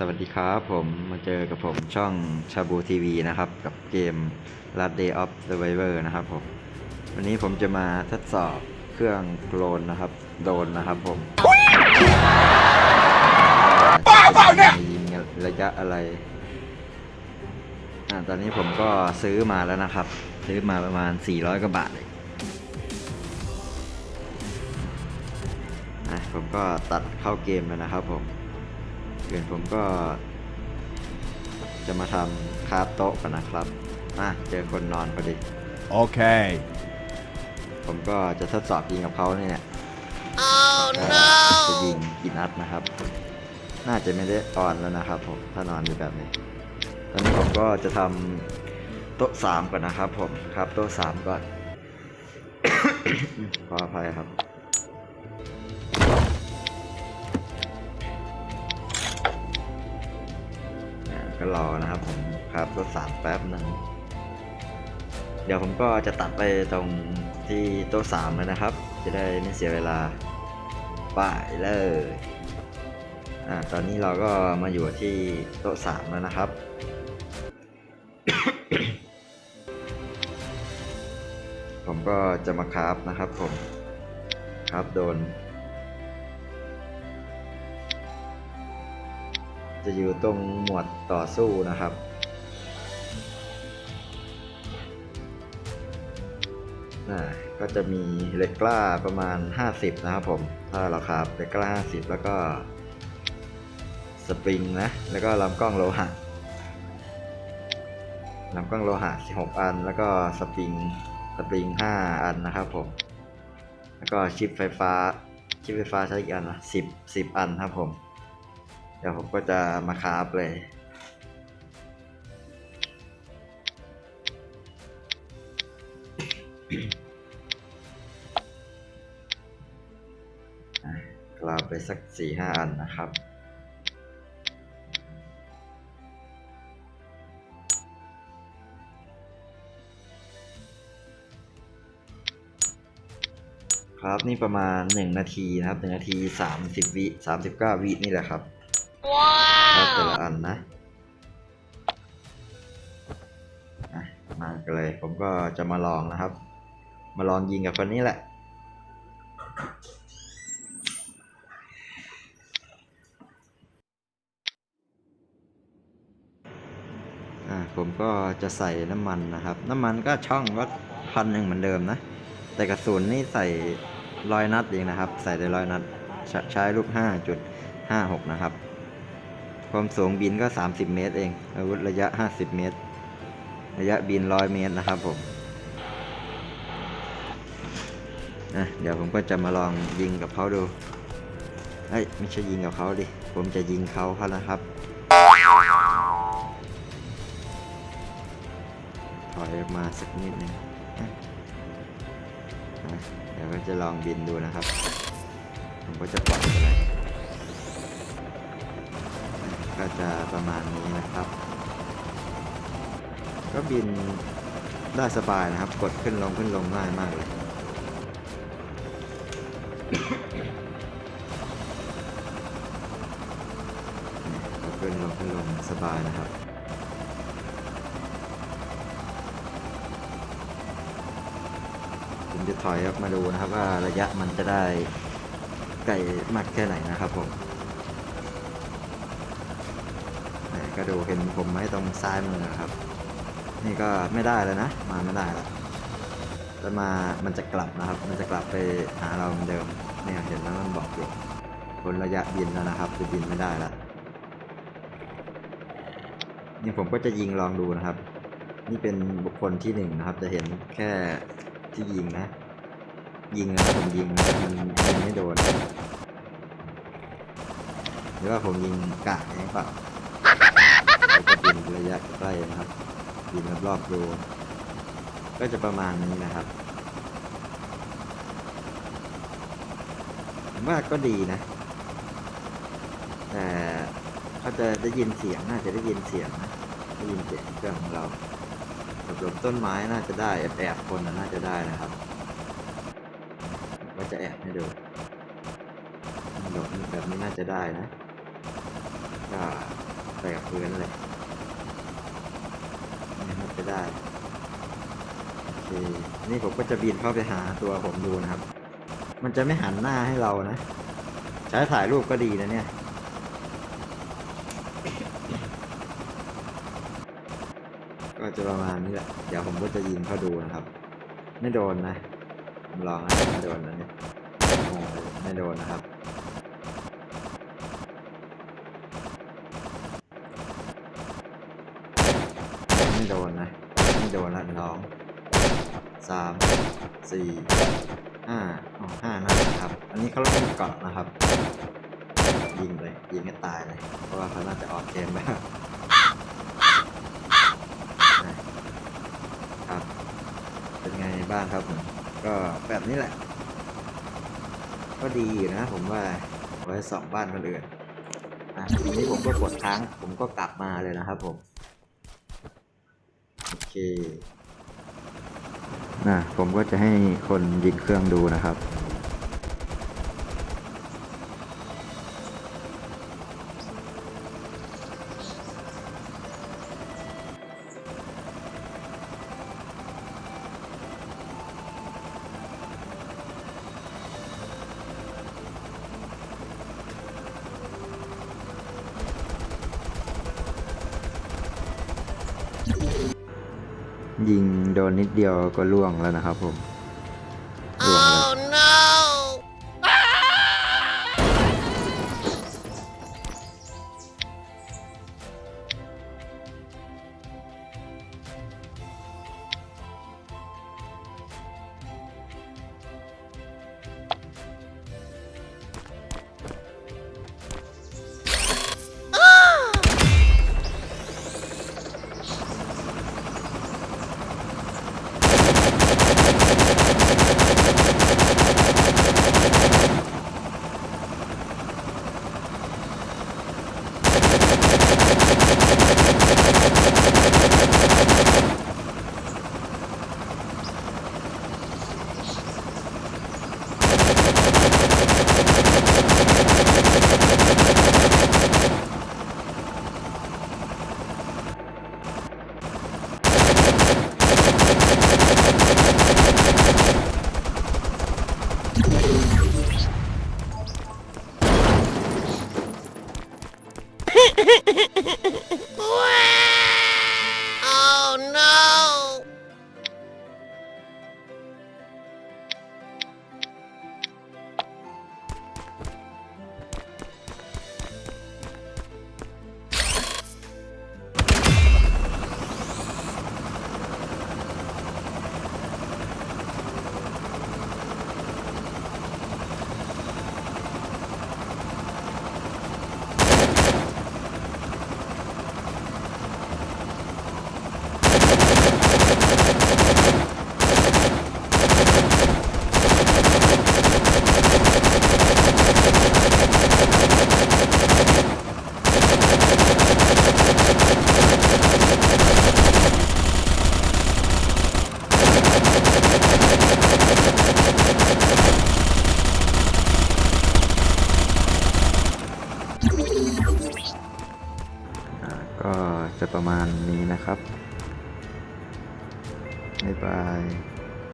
สวัสดีครับผมมาเจอกับผมช่องชาบูทีวีนะครับ กับเกม Last Day of Survivor นะครับผม วันนี้ผมจะมาทดสอบเครื่องโคลนนะครับ โดนนะครับผมบ้าเปล่าเนี่ยยิงระยะอะไรอ่าตอนนี้ผมก็ซื้อมาแล้วนะครับ ซื้อมาประมาณ 400 กว่าบาทเลยอะผมก็ตัดเข้าเกมแล้วนะครับผม เดี๋ยวผมก็ จะมาทำคาบโต๊ะกันนะครับอะเจอคนนอนพอดี Okay. ผมก็จะทดสอบยิงกับเขาเนี่ยจะยิงกี่นัดนะครับ น่าจะไม่ได้ออนแล้วนะครับผมถ้านอนอยู่แบบนี้ ตอนนี้ผมก็จะทำโต๊ะสามก่อนนะครับ ผมครับโต๊ะสามก่อนขออภัยครับ ก็รอนะครับผมครับรถสามแป๊บหนึงเดี๋ยวผมก็จะตัดไปตรงที่โต๊ะสามเลยนะครับ จะได้ไม่เสียเวลาไปเลยอ่าตอนนี้เราก็มาอยู่ที่โต๊ะสามแล้วนะครับผมก็จะมาคราฟนะครับผม คราฟโดน จะอยู่ตรงหมวดต่อสู้นะครับ น่าก็จะมีเลกกล้าประมาณ 50 นะครับผม ถ้าเราคาบเลกกล้า 50 แล้วก็สปริงนะ แล้วก็ลำกล้องโลหะลำกล้องโลหะ 16 อัน แล้วก็สปริง สปริง 5 อันนะครับผม แล้วก็ชิปไฟฟ้า ชิปไฟฟ้าใช้อีกอันนะ10 10 อันครับผม เดี๋ยวผมก็จะมาคราฟเลยอะคราฟไปสักสี่ห้าอันนะครับครับนี่ประมาณ 1 นาทีนะครับ1นาที 30 วิ39 วินี่แหละครับ ครับแต่ละอันนะมากันเลย ผมก็จะมาลองนะครับ มาลองยิงกับคนนี้แหละอะผมก็จะใส่น้ำมันนะครับ น้ำมันก็ช่องก็พันหนึ่งเหมือนเดิมนะ แต่กระสุนนี่ใส่ร้อยนัดเองนะครับ ใส่ได้ร้อยนัด ใช้ใช้ลูก 5.56 นะครับ ความสูงบินก็ 30 เมตรเอง อาวุธระยะ 50 เมตร ระยะบิน 100 เมตรนะครับผมอะเดี๋ยวผมก็จะมาลองยิงกับเขาดูเอ้ยไม่ใช่ยิงกับเขาดิ ผมจะยิงเขาเขานะครับ ถอยมาสักนิดหนึงอะอะเดี๋ยวก็จะลองบินดูนะครับ ผมก็จะปล่อยไปเลย ก็จะประมาณนี้นะครับ ก็บินได้สบายนะครับ กดขึ้นลงขึ้นลงง่ายมากเลยกดขึ้นลงขึ้นลงสบายนะครับผมจะถอยออกมาดูนะครับว่าระยะมันจะได้ไกลมากแค่ไหนนะครับผม นี่ ก็ดูเห็นผมไหมตรงซ้ายมือนะครับ นี่ก็ไม่ได้แล้วนะ มาไม่ได้แล้วแล้วมามันจะกลับนะครับ มันจะกลับไปหาเราเหมือนเดิมเนี่ยเห็นแล้วมันบอกอยู่พ้นระยะบินแล้วนะครับจะบินไม่ได้แล้วนี่ผมก็จะยิงลองดูนะครับ นี่เป็นบุคคลที่หนึ่งนะครับ จะเห็นแค่ที่ยิงนะ ยิงนะผมยิงนะยิงยิงไม่โดนหรือว่าผมยิงกะเองเปล่า บินระยะใกล้นะครับบินรอบๆดูก็จะประมาณนี้นะครับมว่าก็ดีนะ แต่เขาจะได้ยินเสียงน่าจะได้ยินเสียงนะได้ยินเสียงเครื่องของเราหลบๆต้นไม้น่าจะได้แอบๆคนน่าจะได้นะครับก็จะแอบให้ดูหลบแบบนี้น่าจะได้นะก็ไปกับพื้นเลย ไปได้โอเคนี่ผมก็จะบินเข้าไปหาตัวผมดูนะครับ มันจะไม่หันหน้าให้เรานะ ใช้ถ่ายรูปก็ดีนะเนี่ยก็จะประมาณนี้แหละ เดี๋ยวผมก็จะยิงเข้าดูนะครับ ไม่โดนนะลองนะไม่โดนนะเนี่ยไม่โดนนะครับ ไม่โดนนะ ไม่โดนละน้องสามสี่ห้าอ๋อห้านัดนะครับ อันนี้เขาเล่นเกาะนะครับ ยิงเลย ยิงให้ตายเลย เพราะว่าเขาน่าจะออกเกมแล้วครับ เป็นไงบ้างครับผม ก็แบบนี้แหละ ก็ดีอยู่นะผมว่า ไว้สองบ้านคนอื่นอะทีนี้ผมก็กดค้าง ผมก็กลับมาเลยนะครับผม นะผมก็จะให้คนยิงเครื่องดูนะครับ ยิงโดนนิดเดียวก็ล่วงแล้วนะครับผม อ่า จะประมาณนี้นะครับบ๊ายบาย